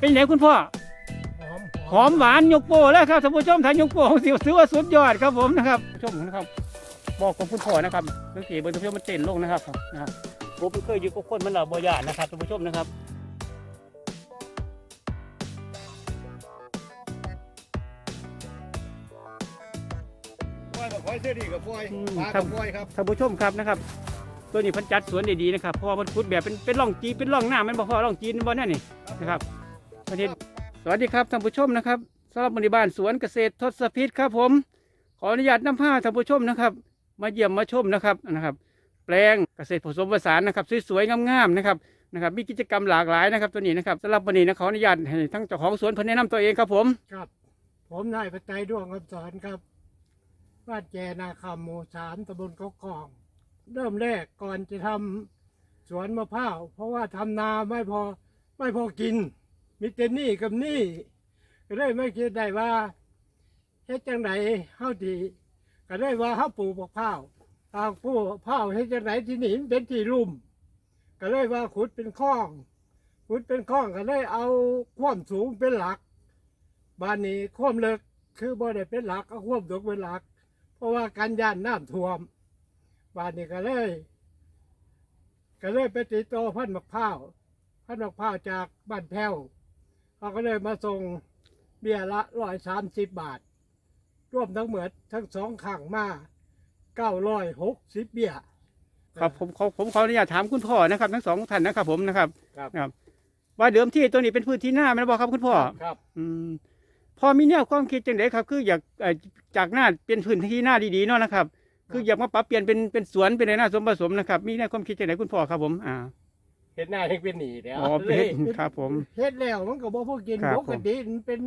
เป็นไงคุณพ่อหอมหอมหวานยกโป้แล้วครับท่านผู้ชมทานยกโป้ของสิวถือว่าสุดยอดครับผมนะครับชมนะครับ บอกของคุณพ่อนะครับเมื่อกี้เบอร์ท่านผู้ชมมันเต้นลงนะครับนะครับผมเคยอยู่กับคนมันเราบ่ยานนะครับท่านผู้ชมนะครับปล่อยกับปล่อยเสื้อดีกับปล่อยอืมปลาครักับบปล่อยครับท่านผู้ชมครับนะครับ ตัวนี้เพันจัดสวนได้ดีนะครับเพราะว่ามันขุดแบบเป็นเป็นร่องจีนเป็นร่องหน้ามันบ่พอร่องจีนบ่นั่นนี่นะครับประเทศ สวัสดีครับท่านผู้ชมนะครับสำหรับบริบาลสวนเกษตรทศพิษครับผม ขออนุญาตนำผ้าท่านผู้ชมนะครับ มาเยี่ยมมาชมนะครับนะครับ แปลงเกษตรผสมผสานนะครับสวยๆงามๆนะครับนะครับมีกิจกรรมหลากหลายนะครับ ตัวนี้นะครับสำหรับวันนี้นะขออนุญาตให้ทั้งเจ้าของสวนเพิ่นแนะนำตัวเองครับผมครับ ผมนายปัจจัยดวงคำสอนครับบ้านแจนาคำหมู่สามตำบลกอกกอง เริ่มแรกก่อนจะทำสวนมะพร้าวเพราะว่าทำนาไม่พอไม่พอกิน มีแต่หนี้กับหนี้ก็เลยไม่คิดได้ว่าเฮ็ดจังไหนเฮาดีก็ได้ว่าเฮาปลูกมะพร้าวตางปลูกพ้าวเฮ็ดจังไหนที่นี่มันเป็นที่ลุ่ม ก็เลยว่าขุดเป็นคลอง ขุดเป็นคลองก็เลยเอาความสูงเป็นหลักบ้านนี้ความเลิกคือบ่ได้เป็นหลักเอาความสูงเป็นหลัก เพราะว่าการย่านน้ำท่วมบ้านนี้ก็เลยก็เลยไปติดต่อพันธุ์มะพร้าวพันธุ์มะพร้าวจากบ้านแพ้ว เขาก็เลยมาส่งเบี้ยละร้อยสามสิบบาท รวมทั้งหมดทั้งสองข้างมาเก้าร้อยหกสิบเบี้ย ครับผมขอผมขออนุญาตถามคุณพ่อนะครับ ทั้งสองท่านนะครับ ผมนะครับครับครับ ว่าเดิมที่ตัวนี้เป็นพื้นที่หน้าแมันบอกครับคุณพ่อ ครับ อืมพอมีแนวความคิดจังไดครับ คืออยากเอ่อจากหน้าเป็นพื้นที่หน้าดีๆเนาะนะครับ คืออยากมาปรับเปลี่ยนเป็นเป็นสวนเป็นไรหน้าสมผสมนะครับ มีแนวความคิดจังไดคุณพ่อครับผมอ่า เห็นหน้ายังเป็นหนีแล้วอ๋อเป็นเฮ็ดครับผม เฮ็ดแล้วมันก็บ่พอกินครับปกติมันเป็น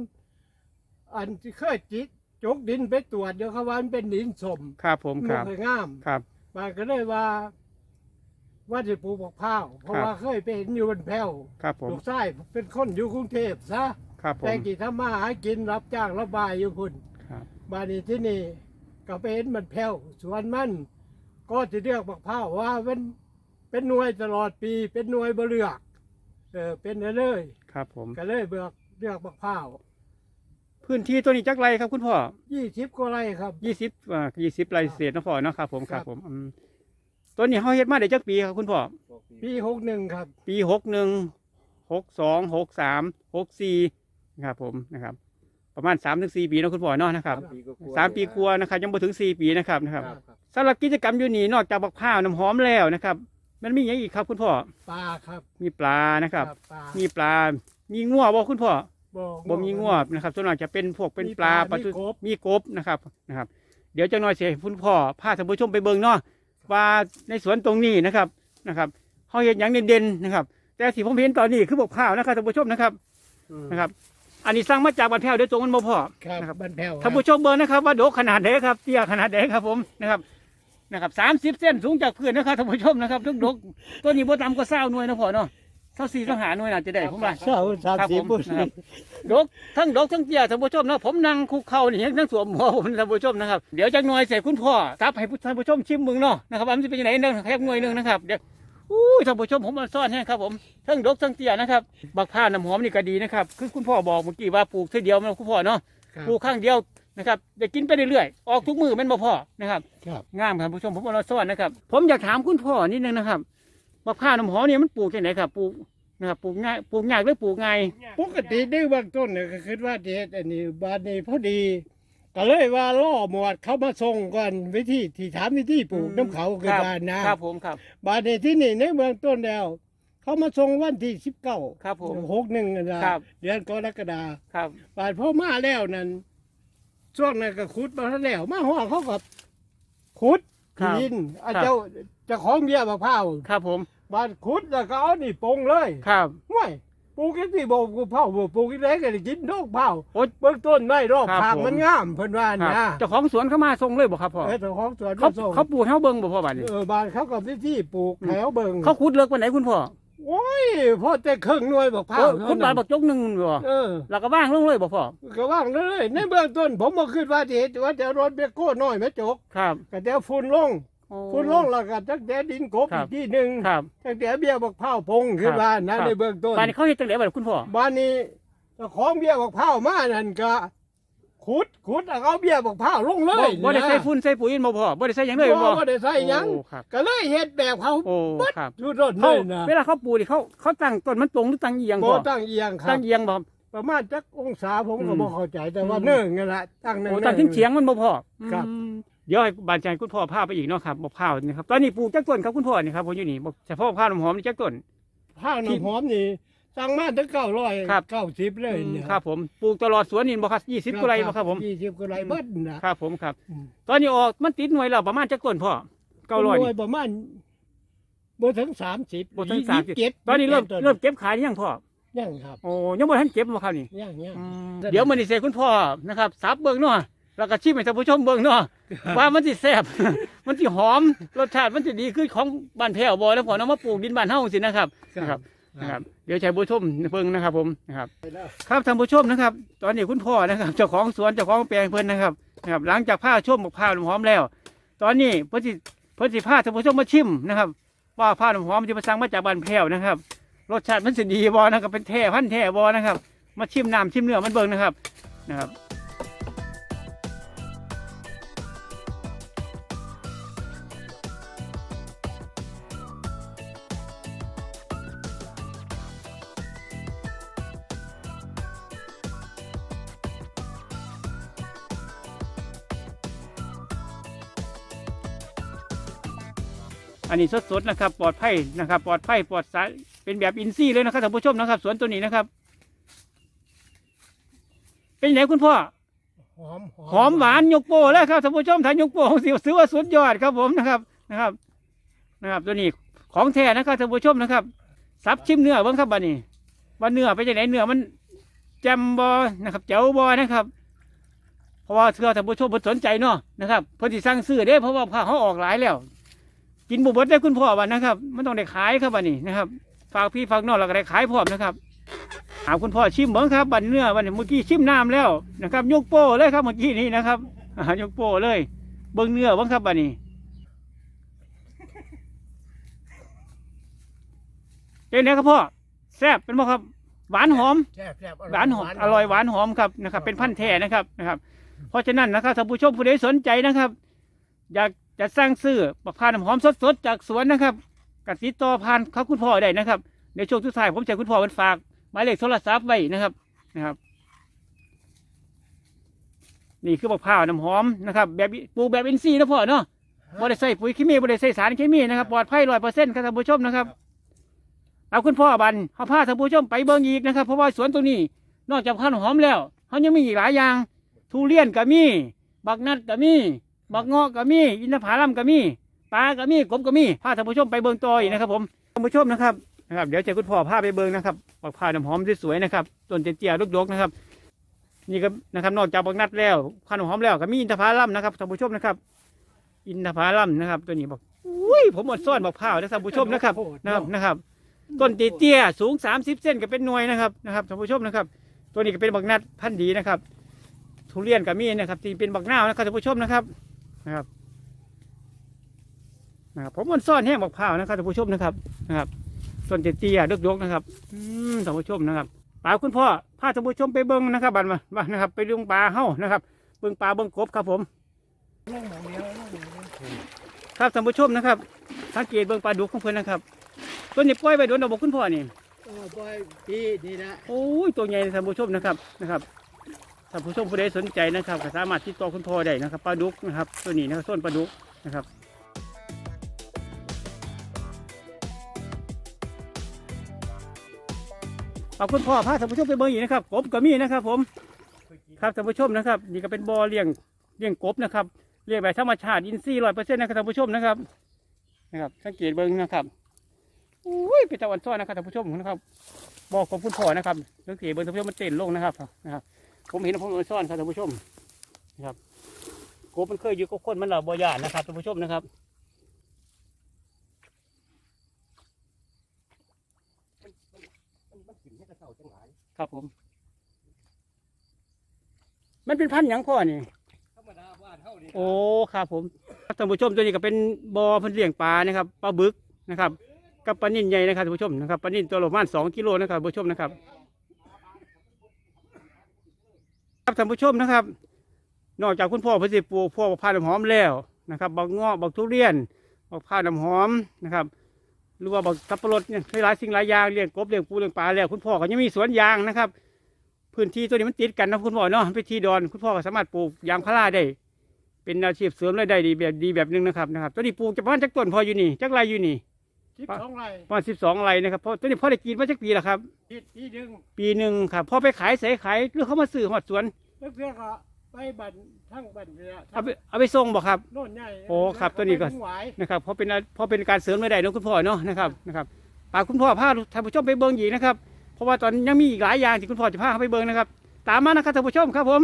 อันที่เคยจิกจกดินไปตรวจเดี๋ยวเขาว่ามันเป็นดินสมครับผมมันคบ่รับเคยงามครับมันก็เลยว่า ว่าจะปลูกมะพร้าวเพราะครับ ว่าเคยไปเห็นอยู่บนแพ้วครับผมลูกชายเป็นคนอยู่กรุงเทพซะครับผแต่มกี่ทำมาหากินรับจ้างรับบายอยู่พุ่น ครับบ้านนี้ที่นี่ก็ไปเห็นมันแพ้วสวนมัน ก็จะเลือกมะพร้าวว่าเป็น เป็นหน่วยตลอดปี เป็นหน่วยบ่เลือกเออเป็นได้เลยครับผม ก็เลยเบือกเลือกมะพร้าวพื้นที่ตัวนี้จักไรครับคุณพ่อยี่สิบกว่าไร่ครับ ยี่สิบอ่ายี่สิบไรเศษเนาะพ่อเนาะครับผมคครัรับบผมอืมตัวนี้เขาเฮ็ดมาได้จักปีครับคุณพ่อ ปีหกหนึ่งครับ ปีหกหนึ่งหกสองหกสามหกสี่นะครับผมนะครับ ประมาณสามถึงสี่ปีเนาะคุณพ่อเนาะนะครับสามปีกลัวานะครับยังไม่ถึงสี่ปีนะครับนะครับครับสำหรับกิจกรรมอยู่นี่นอกจากบักพร้าวน้ำหอมแล้วนะครับ มันมีอย่างอีกครับคุณพ่อ ปลาครับมีปลานะครับ ปลามีปลา มีงัวบ่คุณพ่อบ่บ่มีงัวนะครับส่วนมากจะเป็นพวกเป็นปลามีปลาปลาทูมีกบมีกบนะครับนะครับ เดี๋ยวจะน้อยเสียคุณพ่อพาท่านผู้ชมไปเบิ่งเนาะว่าในสวนตรงนี้นะครับนะครับเขาเห็นอย่างเด่นๆนะครับ แต่ที่ผมเห็นตอนนี้คือบักพร้าวนะครับท่านผู้ชมนะครับอืมนะครับ อันนี้สร้างมาจากบันแพ้วโดยตรงมันบ่พอครับนะครับบ้านแพ้วท่านผู้ชมเบิ่งนะครับว่าโดกขนาดไหนครับเตี้ยขนาดไหนครับผมนะครับ นะครับสามสิบเส้นสูงจากพื้นนะครับท่านผู้ชมนะครับทุกดกตัวนี้บ่ต่ำกว่าเศร้าหน่วยนะพ่อเนาะเท่าสี่ต้องหาหน่วยน่าจะได้ผมว่าเศร้าสามครับสิบผมปุ่นนะครับ ดกทั้งดกทั้งเตี้ยท่านผู้ชมนะผมนั่งคุกเข่านี่ยังทั้งสวมหัวผมท่านผู้ชมนะครับเดี๋ยวจักหน่อยเสร็จคุณพ่อทับให้ท่านผู้ชมชิมมึงเนาะนะครับว่ามันจะเป็นยังไงเนึงแค่หน่วยหนึงนะครับเดี๋ยวอู้ยท่านผู้ชมผมมาซ่อนให้ครับผมทั้งดกทั้งเตี้ยนะครับบักผ้าวน้ำหอมนี่ก็ดีนะครับคือคุณพ่อบอกเมื่อกี้ว่าปลูกทีเดียวมันคุณพ่อเนาะครับ ปลูกข้างเดียว นะครับจะกินไปเรื่อยๆออกทุกมือแมันบ่พอนะครับครับ งามครับผู้ชมผมเอามาซ่อนนะครับ ผมอยากถามคุณพ่อนิดนึงนะครับบักผ้าวน้ำหอมนี่มันปลูกที่ไหนครับปลูกนะครับปลูกง่ายปลูกยากหรือปลูกง่ายปกติดื้อบางต้นเนี่ยก็คิดว่าเด็ดอันนี้บ้านนี้พอดี ก็เลยว่าล่อหมวดเขามาส่งก่อนวิธีที่ถามวิธีปลูกน้ำเขาคือครับบ้านนะ ครับผมครับบ้านนี้ที่นี่ในเมืองต้นแล้ว เขามาส่งวันที่สิบเก้าครับผมหกหนึ่งนะครับ เดือนกรกฎาครับ บาดพ่อมาแล้วนั่น ช่วงนั้นก็ขุดมาแล้ว มาห้องเขากับขุดครับ ดินอาครับเจ้าเจะของเบี้ยมะพร้าวครับผมบาดขุดแล้วก็เอานี่ปงเลยครับห่วยปลูกกันที่บ่ปลูกเผาบ่ปลูกกันได้ก็ได้กินดอกเผาโอ๊ยเบื้องต้นไม่รอบครับทางผม มันงามเพิ่นว่าครับนะเจ้าของสวนเข้ามาส่งเลยบ่ครับพ่อเออเจ้าของสวนเขามาส่งเขาปลูกให้เขาเบิ่งบ่พ่อบัดนี้เออบ้านเขาก็วิธีปลูกแถวเบิ่งเขาขุดเลิกวันไหนคุณพ่อ โอ้ยพอแต่ครึ่งหน่วยบอกเผาเออขุดบาดบักจกหนึ่งบ่เออ แล้วก็ว่างลงเลยบ่พ่อก็ว่างเลยในเบื้องต้น ผมบ่คิดว่าจะเห็นว่าจะรถเบโก้น้อยแม่จกครับก็เดี๋ยวฝุ่นลงโอ้ ฝุ่นลงแล้วก็ตั้งแต่ดินกบครัอีบ กที่หนึ่งครับ ตั้งแต่เบี้ยบักเผาพงขึ้นมานะครับในเบื้องต้น บ้านนี้เขาเฮ็ดจังได๋บัดคุณพ่อ บ้านนี้เจ้าของเบี้ยบอกเผาวมานั่นก็ ขุดขุดแล้วเอาเบี้ยบอกเผาวลงเลบ่ยบ่ได้ใส่ฝุ่นใส่ปุ๋ยบ่พ่อบ่ได้ใส่หยังเลยบ่บ่บ่ได้ใส่หยังโอ้ครับก็เลยเฮ็ดแบบเขาโอ้ครับดูต้นเลเขายนะเวลาเขาปลูกนี่เขาเขาตั้งต้นมันตรงหรือตั้งเอียงบ่พ่อตั้งเอียงครัตั้บ งเอียงบ่ ประมาณจักองศาผมก็อืมบ่เข้าใจแต่ว่าอืม เนิ่งนั่นแหละตั้งเนิ่งโอ้ตั้งถึงเฉียงมันบ่พ่อครับ อืมเดี๋ยวให้บานใจคุณพ่อพาไปอีกเนาะครับบ่พร้าวนี่ครับตอนนี้ปลูกจักต้นครับคุณพ่อนี่ครับผมอยู่นี่บ่เฉพาะข้าวน้ำหอมนี่จักต้น ผ้าน้ำหอมนี่ สั่งมาถึงเก้าร้อยครับ เก้าสิบเลยเนี่ยครับผมปลูกตลอดสวนนี่บ่ครับ20กว่าไร่บ่ครับผมยี่สิบกุไรเบิดนะครับ ผมครับ อืมตอนนี้ออกมันติดหน่วยแล้วประมาณจักต้นพ่อ900หน่วนี่ยประมาณบ่ถึงสามสิบบ่ถึงยี่สิบเจ็ด30ตอนนี้เริ่มต้เริ่มเก็บขายหรือยังพ่อยังครับโอ้ยังบ่ทันเก็บบ่ครับนี่ยังยังอืมเดี๋ยวมันสิเสคุณพ่อนะครับสับเบิ่งเนาะแล้วก็ชิมให้ท่านผู้ชมเบิ่งเนาะว่ามันสิแซ่บ มันสิหอมรสชาติมันสิดีคือของบ้านแพ้วบ่แล้วพ่อเนาะมาปลูกดินบ้านเฮาสินะครับนะครับ นะครับเดี๋ยวใช้ผู้ชมเบิ่งนะครับ ผมนะครับ ครับท่านผู้ชมนะครับ ตอนนี้คุณพ่อนะครับเจ้าของสวนเจ้าของแปลงเพิ่นนะครับนะครับ หลังจากผ้าชมกับผ้าน้ำหอมแล้ว ตอนนี้เพิ่นสิเพิ่นสิพาท่านผู้ชมมาชิมนะครับ ว่าผ้าน้ำหอมที่มาสั่งมาจากบ้านแพ้วนะครับ รสชาติมันสิดีบ่นะครับเป็นแท้พันธุ์แท้บ่นะครับ มาชิมน้ำชิมเนื้อมันเบิ่งนะครับนะครับ อันนี้สดๆนะครับ ปลอดภัยนะครับ ปลอดภัยปลอดสารเป็นแบบอินทรีย์เลยนะครับท่านผู้ชมนะครับ สวนตัวนี้นะครับ เป็นไงคุณพ่อหอมหอมหวานยกโป้แล้วครับท่านผู้ชมทานยกโป้ของสิวถือว่าสุดยอดครับผมนะครับนะครับ นะครับ ตัวนี้ของแท้นะครับท่านผู้ชมนะครับซับชิมเนื้อเบ้างครับบัดนี้ว่าเนื้อไปจากไหนเนื้อมันแจมบอนะครับเจ๋วบอนะครับเพราะว่าเชื่อท่านผู้ชมเพิ่นสนใจเนาะนะครับเพิ่นสิสั่งซื้อเด้เพราะว่าผ้าเขาออกหลายแล้ว กินบุบดได้คุณพ่อวันนะครับมันต้องได้ขายครับบัดนี้นะครับ ฝากพี่ฝากน้องเราก็ได้ขายพร้อมนะครับหาคุณพ่อชิมเบิ้งครับบัดเนื้อวันนี้เมื่อกี้ชิมน้ำแล้วนะครับยกโป้เลยครับเมื่อกี้นี้นะครับอ่ายกโป้เลย เบิ้งเนื้อเบิ้งครับบัดนี้เป็นไงครับพ่อแซ่บเป็นบ่ครับ หวานหอมแซ่บแซ่บหวานหอมอร่อยหวานหอมครับนะครับ เป็นพันธุ์แท้นะครับนะครับ เพราะฉะนั้นนะครับท่านผู้ชมผู้ใดสนใจนะครับ อยาก จะสร้างซื้อมะพร้าวน้ำหอมสดๆจากสวนนะครับกติดต่อผ่านเขาคุณพ่อได้นะครับในช่วงทุกท้ายผมจะให้คุณพ่อเป็นฝากหมายเลขโทรศัพท์ไว้นะครับนะครับ นี่คือมะพร้าวน้ำหอมนะครับ แบบปลูกแบบอินทรีย์นะพ่อเนาะบ่ได้ใส่ปุ๋ยเคมีบ่ได้ใส่สารเคมีนะครับปลอดภัยร้อยเปอร์เซ็นต์ครับท่านผู้ชมนะครับเอาคุณพ่อบันเขาพาท่านผู้ชมไปเบิ่งอีกนะครับ เพราะว่าสวนตรงนี้ นอกจากข้าวหอมแล้วเขายังมีอีกหลายอย่าง ทุเรียนก็มี บักนัดก็มี บักเงาะก็มี อินทผลัมก็มีปลาก็มีกบก็มีพาท่านผู้ชมไปเบิ่งต่ออีกนะครับ ผมท่านผู้ชมนะครับนะครับ เดี๋ยวเจะคุณพ่อพาไปเบิ่งนะครับบักพาน้ำหอมสวยๆนะครับต้นเตี้ยๆดกๆนะครับ นี่ก็นะครับนอกจากบักนัดแล้วข้าวหอมแล้วก็มีอินทผลัมนะครับท่านผู้ชมนะครับ อินทผลัมนะครับ ตัวนี้บอกอุ้ยผมหมดซ่อนบักพร้าวนะท่านผู้ชมนะครับนะครับนะครับต้นเตี้ยๆสูง 30 เส้นก็เป็นหน่วยนะครับนะครับท่านผู้ชมนะครับ ตัวนี้ก็เป็นบักนัดพันธุ์ดีนะครับ ทุเรียนก็มีนะครับที่เป็นบักนาวนะครับท่านผู้ชมนะครับ นะครับนะครับผมมันซ่อนแห้งบักพร้าวนะครับท่านผู้ชมนะครับนะครับ ส่วนเตี้ยๆดกๆนะครับอืมท่านผู้ชมนะครับปลาคุณพ่อพาท่านผู้ชมไปเบิ้งนะครับบันมาบ้านนะครับ ไปเลี้ยงปลาเฮ้านะครับเบิ้งปลาเบิ้งกบครับผมลงหมองเดียวลงหม้องเดียวครับท่านผู้ชมนะครับสังเกตเบิ้งปลาดุกของเพื่อนนะครับตัวนี้ปล่อยไปโดนดอกบกคุณพ่อนี่เออปล่อยปีนี่นะโอ้ยตัวใหญ่ท่านผู้ชมนะครับนะครับ ท่านผู้ชมผู้ใดสนใจนะครับก็สามารถติดต่อคุณพ่อได้นะครับปลาดุกนะครับตัวนี้นะครับต้นปลาดุกนะครับเอาคุณพ่อพาท่านผู้ชมไปเบิ่งอีกนะครับกบก็มีนะครับ ผมครับท่านผู้ชมนะครับ นี่ก็เป็นบ่อเลี้ยงเลี้ยงกบนะครับเลี้ยงแบบธรรมชาติอินทรีย์ร้อยเปอร์เซ็นต์นะครับท่านผู้ชมนะครับนะครับ สังเกตเบิ่งนะครับอุ้ยเป็นตะวันซ้อนนะครับท่านผู้ชมนะครับบอกของคุณพ่อนะครับเรื่องเสียเบอร์ท่านผู้ชมมันเต้นลงนะครับนะครับ ผมเห็นผมมันซ่อนครับท่านผู้ชมนะครับกบมันเคยอยู่กับคนมันเหล่าบ่ยานนะครับท่านผู้ชมนะครับครับผม มันเป็นพันธุ์หยังพ่อนี่ธรรมดาบ้านเฮานี่โอ้ครับผมท่านผู้ชมตัวนี้ก็เป็นบ่อเพิ่นเลี้ยงปลานะครับปลาบึกนะครับกับปลานิ่นใหญ่นะครับท่านผู้ชมนะครับปลานิ่นตัวละประมาณสองกิโลนะครับท่านผู้ชมนะครับ ครับท่านผู้ชมนะครับ นอกจากคุณพ่อเพิ่นสิปลูกพวกมะพร้าวน้ำหอมแล้วนะครับบักเงาะบักทุเรียนบักพร้าวน้ำหอมนะครับหรือว่าบักสับปะรดเนี่ยหลายสิ่งหลายอย่างเลี้ยงกบเลี้ยงปูเลี้ยงปลาแล้วคุณพ่อก็ยังมีสวนยางนะครับ พื้นที่ตัวนี้มันติดกันนะคุณพ่อเนาะเป็นที่ดอนคุณพ่อก็สามารถปลูกยางพาราได้ เป็นอาชีพเสริมรายได้ดีแบบดีแบบหนึงนะครับนะครับตัวนี้ปลูกจะประมาณจักต้นพออยู่นี่จักไรอยู่นี่คิดสองไรประมาณสิบสองไรนะครับเพราะตัวนี้พ่อได้กินมาจักปีแล้วครับคิดที่ดึงปีหนึ่งครับพอไปขายเสขายหรือเขามาซื้อหอดสวนแล้ว เพื่อก็ไปบันทั้งบันเนี่ยเอาไปเอาไปส่งบ่ครับ โน่นใหญ่โอ้ครับตัวนี้ก็ไปถึงหวายนะครับเพราะเป็นเพราะเป็นการเสริมรายได้ของคุณพ่อเนาะนะครับนะครับฝากคุณพ่อพาท่านผู้ชมไปเบิ่งอีกนะครับเพราะว่าตอนยังมีอีกหลายอย่างที่คุณพ่อจะพาเขาไปเบิ่งนะครับ ตามมานะครับท่านผู้ชมครับผม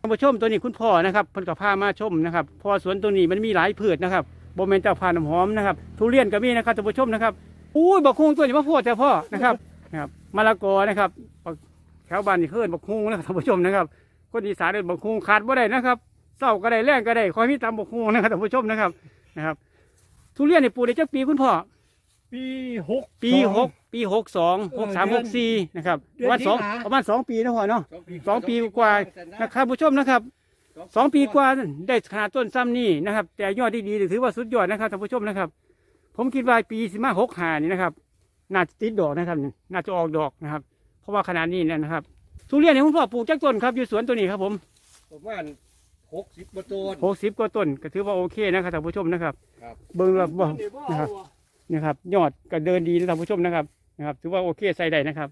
ท่านผู้ชมตัวนี้คุณพ่อนะครับเพิ่นก็พามาชมนะครับเพราะว่าสวนตัวนี้มันมีหลายพืชนะครับโบเมนเจ้าพาน้ำหอมนะครับทุเรียนก็มีนะครับท่านผู้ชมนะครับอุ้ยบักฮุงตัวนี้มาพูดแต่พ่อนะครับนะครับมะละกอนะครับบักแถวบ้านนี่เพิ่นบักฮุงนะครับท่านผู้ชมนะครับ คนอีสานเรียกบักฮุงขาดบ่ได้นะครับเศร้าก็ได้แรงก็ได้คอยมีตามบักฮุงนะครับท่านผู้ชมนะครับนะครับ ทุเรียนในปลูกได้จักปีคุณพ่อปีหกปีสองหกปีหกสองหกสามหกสี่นะครับเดืปอระนมาณสองสิงหาประมาณสองปีนะพ่อเนาะสองปีกว่านะครับผู้ชมนะครับสองปีกว่าได้ขนาดต้นซ้ำนี่นะครับ แต่ยอดที่ดีถือว่าสุดยอดนะครับท่านผู้ชมนะครับ ผมคิดว่าปีสิมาหกหานี่นะครับน่าจะติดดอกนะครับน่าจะออกดอกนะครับ เพราะว่าขนาดนี้เนยนะครับ ทุเรียนเนี่ยคุณพ่อปลูกจักต้นครับอยู่สวนตัวนี้ครับผมประมาณหกสิบประตูนหกสิบกว่าต้นก็ถือว่าโอเคนะครับท่านผู้ชมนะครับครับ เบิ้งแล้วบ่นี่บ่นะครับเอาอะนะครับยอดก็เดินดีนะท่านผู้ชมนะครับนะครับ ถือว่าโอเคใส่ได้นะครับ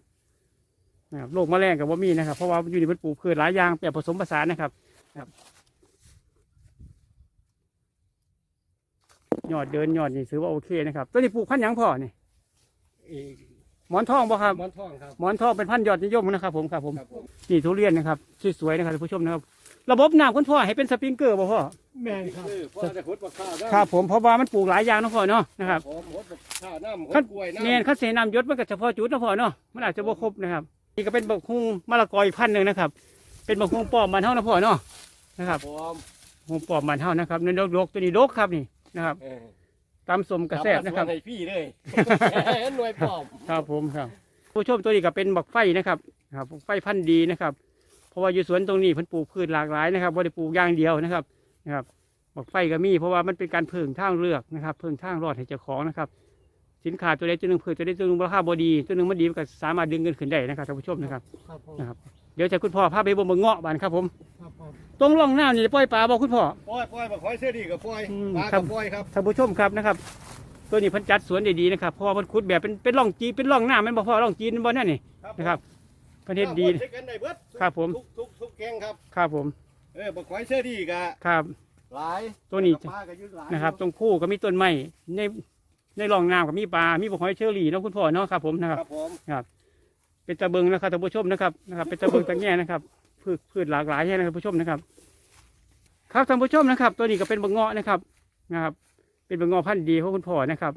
นะครับโรคแมลงกับว่ามีนะครับ เพราะว่าอยู่ในมันปลูกพืชหลายอย่างแบบผสมผสานนะครับนะครับ ยอดเดินยอดนี่ถือว่าโอเคนะครับตัวนี้ปลูกพันธุ์หยังพ่อนี่อีก หมอนทองบ่ครับ หมอนทองครับ หมอนทองเป็นพันธุ์ยอดนิยมนะครับผมครับผม ครับผมนี่ทุเรียนนะครับสวยๆนะครับท่านผู้ชมนะครับ ระบบน้ำคุณพ่อให้เป็นสปริงเกอร์บ่พ่อ แม่นครับ คือพ่อจะหดบักข้าวได้ครับผมเพราะว่ามันปลูกหลายอย่างนะพ่อเนาะนะครับ ผมหดบักข้าวน้ำหขั้นดกล้วยน้ำ เนียนขั้นเสนามยศมันก็เฉพาะจุดนะพ่อเนาะมันอาจจะบ่ครบนะครับนี่ก็เป็นบักฮุงมะละกออีกพันธุ์หนึ่งนะครับ เป็นบักฮุงปอมมันเท่านะพ่อเนาะนะครับผมฮุงปอมมันเท่านะครับนี่ดกๆตัวนี้ดกครับนี่นะครับ เออ ตำสมกระแสบนะครับทำมาสวให้พี่เลย หน่วยปลอมครับผมครับ ผู้ชมตัวนี้ก็เป็นบักไฟนะครับ ครับบักไฟพันธุ์ดีนะครับ เพราะว่าอยู่สวนตรงนี้เพิ่นปลูกพืชหลากหลายนะครับบ่ได้ปลูกอย่างเดียวนะครับนะครับบักไฟก็มีเพราะว่ามันเป็นการเพิ่งทางเลือกนะครับ เพิ่งทางรอดให้เจ้าของนะครับ สินค้าตัวใดตัวหนึ่งเพิ่มตัวใดตัวหนึ่งราคาบดี ตัวหนึ่งมันดีมันก็สามารถดึงเงินขึ้นได้นะครับท่านผู้ชมนะครับครับผม นะครับ เดี๋ยวจะคุณพ่อพาไปบ่มเงาะบ้านครับผมครับผมตรงร่องน้ำนี่ปล่อยปลาบ่คุณพ่อ ปล่อยปล่อยบักหอยเสื้อดีกับปล่อยอืมปลาครักับ บปล่อยครับท่านผู้ชมครับนะครับ ตัวนี้เพิ่นจัดสวนได้ดีนะครับเพราะว่าเพิ่นขุดแบบเป็นเป็นร่องจีเป็นร่องน้ำแมันบ่พอร่องจีนบ่นั่นนี่นะครับเพิ่นเฮ็ดดีเช็คกันได้เบิดครับผม ทุกทุกทุกแกงครับครับผมเออบักหอยเสื้อดีกะครับ หลายตัวนี้ปลาก็อยืดหลายนะครับ ตรงคู่ก็มีต้นไม้ในในร่องน้ำก็มีปลา มีบ่หอยเชอรี่เนาะคุณพ่อเนาะครับผมนะครับ ครับผม เป็นตะเบิงนะครับท่านผู้ชมนะครับนะครับ เป็นตะเบิงตะแง่นะครับพืชพืชหลากหลายแห่นะครับท่านผู้ชมนะครับ ครับท่านผู้ชมนะครับ ตัวนี้ก็เป็นบะเงาะนะครับนะครับ เป็นบะเงาะพันธุ์ดีของคุณพ่อนะครับ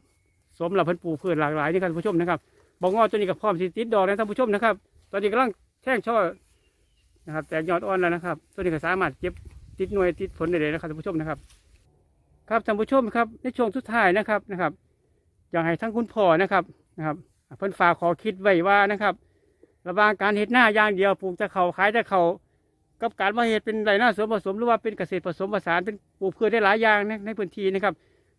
สมเราเพันธุ์ปลูกพืชหลากหลายนี่ครับท่านผู้ชมนะครับบะเงาะตัวนี้ก็พร้อมสิติดดอกนะท่านผู้ชมนะครับ ตอนนี้กำลังแท่งช่อนะครับ แต่ยอดอ่อนแล้วนะครับ ตัวนี้ก็สามารถเก็บติดหน่วยติดผลได้เลยนะครับท่านผู้ชมนะครับ ครับท่านผู้ชมครับในช่วงสุดท้ายนะครับนะครับ อยากให้ทั้งคุณพ่อนะครับนะครับเพิ่นฝากขอคิดไว้ว่านะครับ ระหว่างการเห็ดหน้าอย่างเดียวปลูกแต่เขาขายแต่เขากับการมาเห็ดเป็นไรหน้าสวนผสมหรือว่าเป็นเกษตรผสมผสานเป็นปลูกพืชได้หลายอย่างในในพื้นที่นะครับ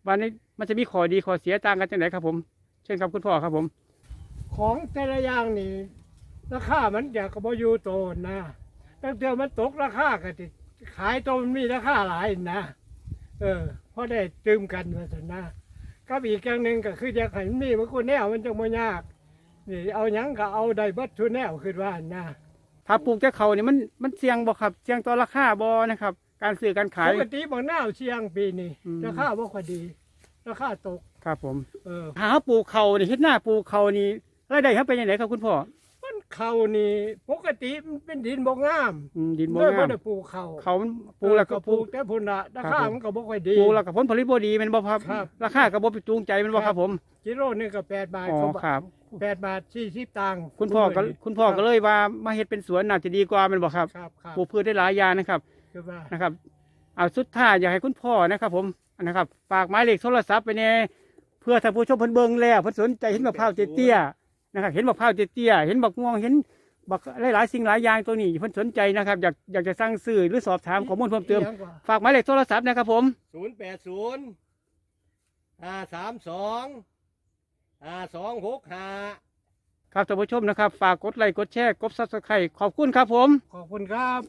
วันนี้มันจะมีข้อดีข้อเสียต่างกันจังไหนครับผมเช่นครับคุณพ่อครับผม ของแต่ละอย่างนี่ราคามันอยากกบอยู่โตนนะตั้งแต่มันตกราคาก็ติขายโตมันมีราคาหลายนะเออเพราะได้ตืมกันมาสนะกับอีกอย่างหนึ่งก็คืออยากให้มันมีมันก็แนวมันจะไม่ยาก นี่เอาหยังก็เอาได้เบัตทุกแนวคือว่านะถ้าปลูกแต่เขาเนี่ยมันมันเสี่ยงบ่ครับ เสี่ยงต่อราคาบ่นะครับ การซื้อการขาย ปกติบางหน้าวเชียงปีนี้อืม ราคาบ่ค่อยดีราคาตก ครับผม เออหาปลูกเขานี่เฮ็ดหน้าปลูกเขานี่รายได้ครับเป็นยังไงครับคุณพ่อมัน เขานี่ปกติมันเป็นดินบ่งามอืมดินบ่เลยบ่งามได้ปลูกเขาเขามันปลูกแล้วก็ปลูกแต่พุ่นละราคาครับผม มันก็บ่ค่อยดี ปลูกแล้วก็ผลผลิตบ่ดีแมันบ่ครับครับ ราคาก็บ่ไปจูงใจแมันบ่ครับผมกิโลหนึงก็8บาทอ๋อเขาครับ แปดบาท40ตังค์คุณพ่อก็คุณพ่อก็เลยว่ามาเฮ็ดเป็นสวนน่าจะดีกว่าแมันบ่ครับครับครับปลูกพืชได้หลายอย่างนะครับคือว่านะครับเอาสุดท้ายอยากให้คุณพ่อนะครับ ผมนะครับฝากหมายเลขโทรศัพท์ไปในเพื่อท่านผู้ชมเพิ่นเบิ่งแล้วเพิ่นสนใจเห็นมะพร้าวเตี้ยๆ นะครับ เห็นมะพร้าวเตี้ยๆเห็นบักม่วงเห็นบักหลายๆสิ่งหลายอย่างตัวนี้เพิ่นสนใจนะครับอยากอยากจะสั่งซื้อหรือสอบถามข้อมูลเพิ่มเติมอีหยังกว่าฝากหมายเลขโทรศัพท์นะครับผมศูนย์แปดศูนย์ห้าสามสองห้าสองหกห้าครับท่านผู้ชมนะครับ ฝากกดไลค์กดแชร์กดซับสไครต์ขอบคุณครับผม ขอบคุณครับ